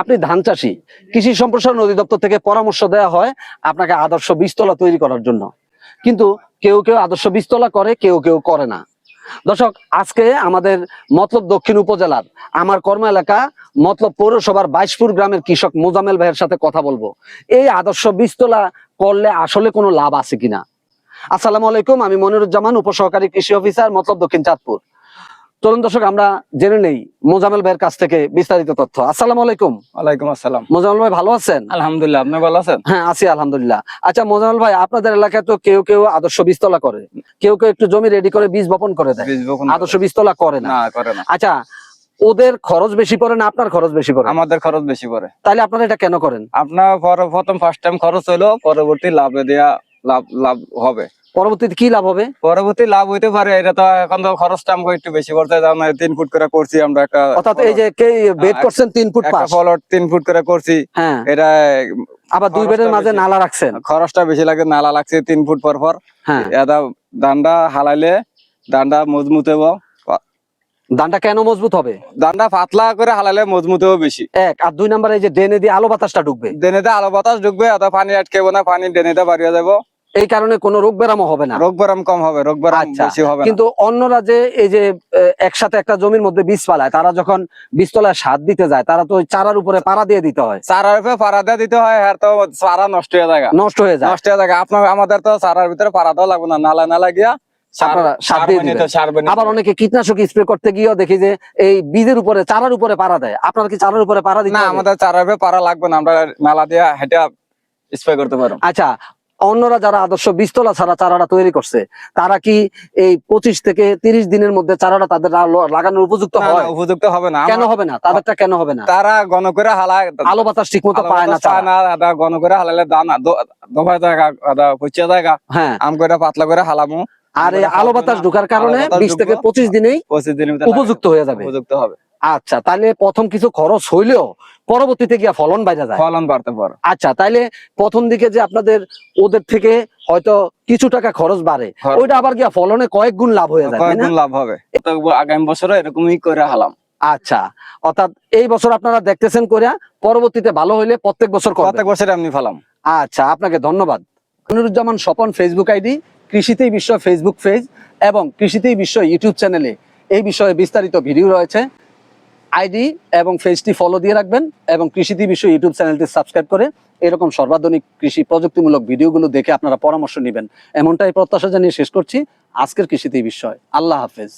আপনি ধান চাষি, কৃষি সম্প্রসারণ অধিদপ্তর থেকে পরামর্শ দেওয়া হয় আপনাকে আদর্শ বীজতলা তৈরি করার জন্য। কিন্তু কেউ কেউ আদর্শ বীজতলা করে, কেউ কেউ করে না। দর্শক, আজকে আমাদের মতলব দক্ষিণ উপজেলার আমার কর্ম এলাকা মতলব পৌরসভার বাইশপুর গ্রামের কৃষক মোজামেল ভাইয়ের সাথে কথা বলব। এই আদর্শ বীজতলা করলে আসলে কোনো লাভ আছে কিনা? আসসালামু আলাইকুম, আমি মনিরুজ্জামান, উপসহকারী কৃষি অফিসার, মতলব দক্ষিণ চাঁদপুর। চলুন দর্শক আমরা জেনে নেই মোজামেল ভাইয়ের কাছ থেকে বিস্তারিত তথ্য। আসসালামু আলাইকুম। ওয়ালাইকুম আসসালাম। মোজামেল ভাই ভালো আছেন? আলহামদুলিল্লাহ আপনি ভালো আছেন? হ্যাঁ আছি আলহামদুলিল্লাহ। আচ্ছা মোজামেল ভাই আপনাদের এলাকায় তো কেউ কেউ আদর্শ বীজতলা করে। কেউ কেউ একটু জমি রেডি করে বীজ বপন করে দেয়। আদর্শ বীজতলা করে না। না করে না। আচ্ছা ওদের খরচ বেশি পড়ে না আপনার খরচ বেশি পড়ে? আমাদের খরচ বেশি পড়ে। তাহলে আপনারা এটা কেন করেন? আপনার পর- প্রথম ফার্স্ট টাইম খরচ হলো পরবর্তী লাভে দেয়া লাভ লাভ হবে। পরবর্তীতে কি লাভ হবে? পরবর্তী লাভ হইতে পারে এটা তো এখন তো খরচটা আমাকে একটু বেশি যেমন এই তিন ফুট করে করছি আমরা একটা অর্থাৎ এই যে কে বেড হ্যাঁ, করছেন তিন ফুট পাশ? ফলট তিন ফুট করে করছি হ্যাঁ। এটা আবার দুই বেডের মাঝে। নালা রাখছেন। খরচটা বেশি লাগে নালা লাগছে তিন ফুট পর পর। হ্যাঁ। এটা দান্ডা হালাইলে দান্ডা মজবুত হব ধানটা কেন মজবুত হবে? দান্ডা পাতলা করে হালালে মজবুত হব বেশি। এক আর দুই নাম্বার এই যে ডেনে দিয়ে আলো বাতাসটা ঢুকবে? ডেনেতে আলো বাতাস ঢুকবে অত পানি আটকেবো না পানি ডেনেতে বাড়িয়ে যাব এই কারণে কোনো রোগ ব্যারামও হবে না। রোগ ব্যারাম কম হবে রোগ ব্যারাম আচ্ছা, বেশি হবে কিন্তু অন্যরা যে এই যে একসাথে একটা জমির মধ্যে বীজ পালায় তারা যখন বীজতলায় সার দিতে যায় তারা তো চারার উপরে পাড়া দিয়ে দিতে হয়। চারার উপরে পাড়া দিয়ে দিতে হয় আর তো চারা নষ্ট হয়ে যায় নষ্ট হয়ে যায়। নষ্ট হয়ে যায় আপনার আমাদের তো চারার ভিতরে পাড়া দেওয়া লাগবে না নালা নালা গিয়া আবার অনেকে কীটনাশক স্প্রে করতে গিয়েও দেখি যে এই বীজের উপরে চারার উপরে পাড়া দেয়। আপনার কি চারার উপরে পাড়া দিতে না আমাদের চারার উপরে পাড়া লাগবে না আমরা নালা দিয়ে হেঁটে স্প্রে করতে পারো আচ্ছা অন্যরা যারা আদর্শ বীজতলা ছাড়া চারাটা তৈরি করছে তারা কি এই পঁচিশ থেকে তিরিশ দিনের মধ্যে চারাটা তাদের লাগানোর উপযুক্ত হয়? উপযুক্ত হবে না। কেন হবে না? তাদেরটা কেন হবে না? তারা ঘন করে হালায় আলো বাতাস ঠিক মতো পায় না ঘন করে হালালে দানা জায়গা পচিয়া জায়গা হ্যাঁ। আম করে পাতলা করে হালামু। আর এই আলো বাতাস ঢোকার কারণে বিশ থেকে পঁচিশ দিনেই পঁচিশ দিনের ভিতরে উপযুক্ত হয়ে যাবে। উপযুক্ত হবে। আচ্ছা তাহলে প্রথম কিছু খরচ হইলেও পরবর্তীতে গিয়া ফলন বাইরে যায়। ফলন বাড়তে পারে। আচ্ছা তাইলে প্রথম দিকে যে আপনাদের ওদের থেকে হয়তো কিছু টাকা খরচ বাড়ে ওইটা আবার গিয়া ফলনে কয়েক গুণ লাভ হয়ে যায় লাভ হবে। তো আগামী বছরে এরকমই করে হালাম। আচ্ছা অর্থাৎ এই বছর আপনারা দেখতেছেন করিয়া পরবর্তীতে ভালো হইলে প্রত্যেক বছর প্রত্যেক বছরে আমি ফালাম। আচ্ছা আপনাকে ধন্যবাদ। মনিরুজ্জামান স্বপন ফেসবুক আইডি কৃষিতেই বিশ্ব ফেসবুক পেজ এবং কৃষিতেই বিশ্ব ইউটিউব চ্যানেলে এই বিষয়ে বিস্তারিত ভিডিও রয়েছে। আইডি এবং ফেসটি ফলো দিয়ে রাখবেন এবং কৃষিটি বিষয় ইউটিউব চ্যানেলটি সাবস্ক্রাইব করে এরকম সর্বাধুনিক কৃষি প্রযুক্তিমূলক ভিডিওগুলো দেখে আপনারা পরামর্শ নেবেন। এমনটাই প্রত্যাশা জানিয়ে শেষ করছি। আজকের কৃষিতে বিষয়। আল্লাহ হাফেজ।